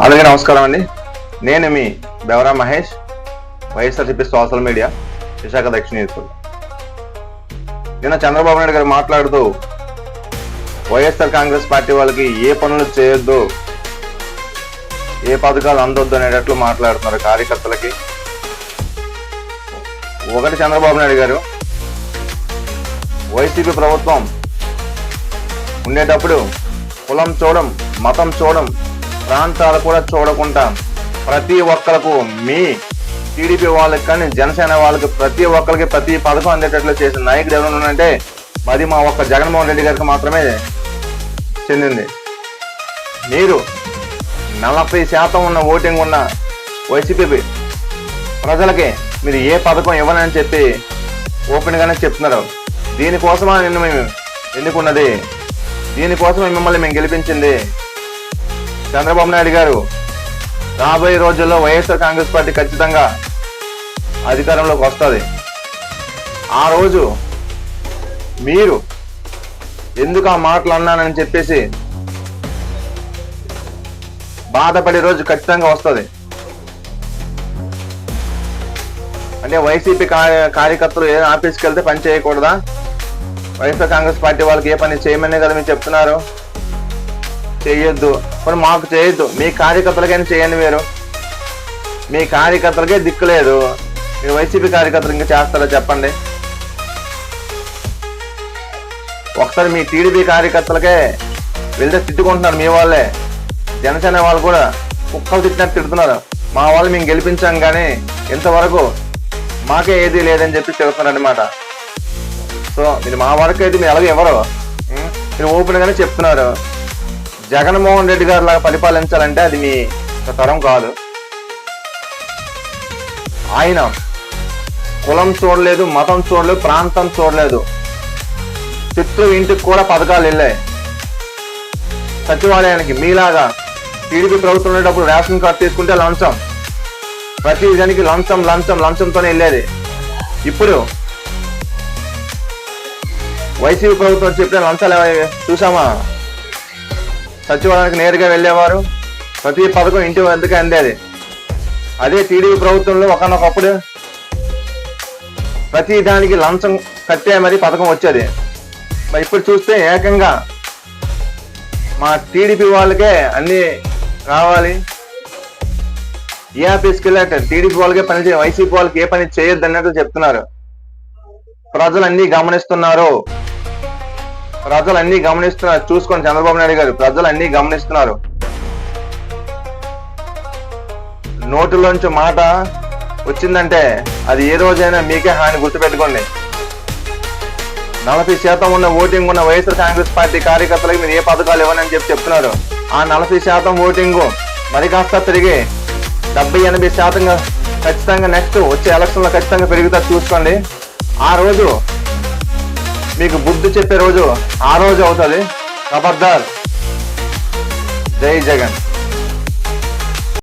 అలాగే నమస్కారం అండి. నేను మీ Bevara Mahesh YSRCP social media Visakha దక్షిణ నిన్న చంద్రబాబు నాయుడు గారు మాట్లాడుతూ వైఎస్ఆర్ కాంగ్రెస్ పార్టీ వాళ్ళకి ఏ పనులు చేయొద్దు ఏ పథకాలు అందొద్దు అనేటట్లు మాట్లాడుతున్నారు కార్యకర్తలకి. ఒకటి చంద్రబాబు నాయుడు గారు వైసీపీ ప్రభుత్వం ఉండేటప్పుడు కులం చూడం మతం చూడం ప్రాంతాలు కూడా చూడకుండా ప్రతి ఒక్కరికి మీ టీడీపీ వాళ్ళకి కానీ జనసేన వాళ్ళకి ప్రతి ఒక్కరికి ప్రతి పథకం అందేటట్లు చేసిన నాయకుడు ఎవరు ఉన్నారంటే అది మా ఒక్క జగన్మోహన్ రెడ్డి గారికి మాత్రమే చెందింది. మీరు నలభై శాతం ఉన్న ఓటింగ్ ఉన్న వైసీపీ ప్రజలకి మీరు ఏ పథకం ఇవ్వనని చెప్పి ఓపెన్గానే చెప్తున్నారు. దీనికోసమా నిన్ను మేము ఎన్నుకున్నది? దీనికోసమే మిమ్మల్ని మేము గెలిపించింది? చంద్రబాబు నాయుడు గారు రాబోయే రోజుల్లో వైఎస్ఆర్ కాంగ్రెస్ పార్టీ ఖచ్చితంగా అధికారంలోకి వస్తుంది. ఆ రోజు మీరు ఎందుకు ఆ మాటలు అన్నానని చెప్పేసి బాధపడే రోజు ఖచ్చితంగా వస్తుంది. అంటే వైసీపీ కార్య కార్యకర్తలు ఏ ఆఫీస్కి వెళ్తే పని చేయకూడదా? వైఎస్ఆర్ కాంగ్రెస్ పార్టీ వాళ్ళకి ఏ పని చేయమనే కదా మీరు చెప్తున్నారు. చేయొద్దు. మరి మాకు చేయొద్దు. మీ కార్యకర్తలకైనా చేయండి మీరు. మీ కార్యకర్తలకే దిక్కు లేదు. మీరు వైసీపీ కార్యకర్తలు ఇంకా చేస్తారా చెప్పండి. ఒకసారి మీ టీడీపీ కార్యకర్తలకే వెళ్తే తిట్టుకుంటున్నారు మీ వాళ్ళే. జనసేన వాళ్ళు కూడా కుక్కలు తిట్టినట్టు తిడుతున్నారు. మా వాళ్ళు మేము గెలిపించాం కానీ ఇంతవరకు మాకే ఏది లేదని చెప్పి చెబుతున్నారనమాట సో మీరు మా వరకు అయితే మీరు ఎలాగో ఎవరు మీరు ఓపెన్గానే చెప్తున్నారు. జగన్మోహన్ రెడ్డి గారు లాగా పరిపాలించాలంటే అది మీ తరం కాదు. ఆయన కులం చూడలేదు మతం చూడలేదు ప్రాంతం చూడలేదు. చిత్తూ ఇంటికి కూడా పథకాలు వెళ్ళాయి. సచివాలయానికి మీలాగా టీడీపీ ప్రభుత్వం ఉండేటప్పుడు రేషన్ కార్డు తీసుకుంటే లంచం. ప్రతి దానికి లంచం లంచం లంచంతోనే వెళ్ళేది. ఇప్పుడు వైసీపీ ప్రభుత్వం చెప్పిన లంచాలు చూసామా? సచివాలయానికి నేరుగా వెళ్ళేవారు. ప్రతి పథకం ఇంటి వద్దకే అందేది. అదే టీడీపీ ప్రభుత్వంలో ఒకనొకప్పుడు ప్రతి దానికి లంచం కట్టే మరి పథకం వచ్చేది. మరి ఇప్పుడు చూస్తే ఏకంగా మా టీడీపీ వాళ్ళకే అన్ని రావాలి. ఏ ఆఫీస్కి వెళ్ళాక టీడీపీ వాళ్ళకే పని చేయ వైసీపీ వాళ్ళకి ఏ పని చేయొద్దు అన్నట్టు చెప్తున్నారు. ప్రజలు అన్ని గమనిస్తున్నారు. ప్రజలు అన్ని గమనిస్తున్నారు. చూసుకోండి చంద్రబాబు నాయుడు గారు. ప్రజలు అన్ని గమనిస్తున్నారు. నోటిలోంచి మాట వచ్చిందంటే అది ఏ రోజైనా మీకే హాని గుర్తుపెట్టుకోండి. నలభై శాతం ఉన్న ఓటింగ్ ఉన్న వైఎస్ఆర్ కాంగ్రెస్ పార్టీ కార్యకర్తలకు మీరు ఏ పథకాలు ఇవ్వనని చెప్పి చెప్తున్నారు. ఆ నలభై శాతం ఓటింగ్ మరి కాస్త తిరిగి డెబ్బై ఎనభై శాతంగా ఖచ్చితంగా నెక్స్ట్ వచ్చే ఎలక్షన్లో ఖచ్చితంగా పెరుగుతారు చూసుకోండి. ఆ రోజు మీకు బుద్ధి చెప్పే రోజు ఆ రోజు అవుతుంది. ఖబర్దార్. జై జగన్.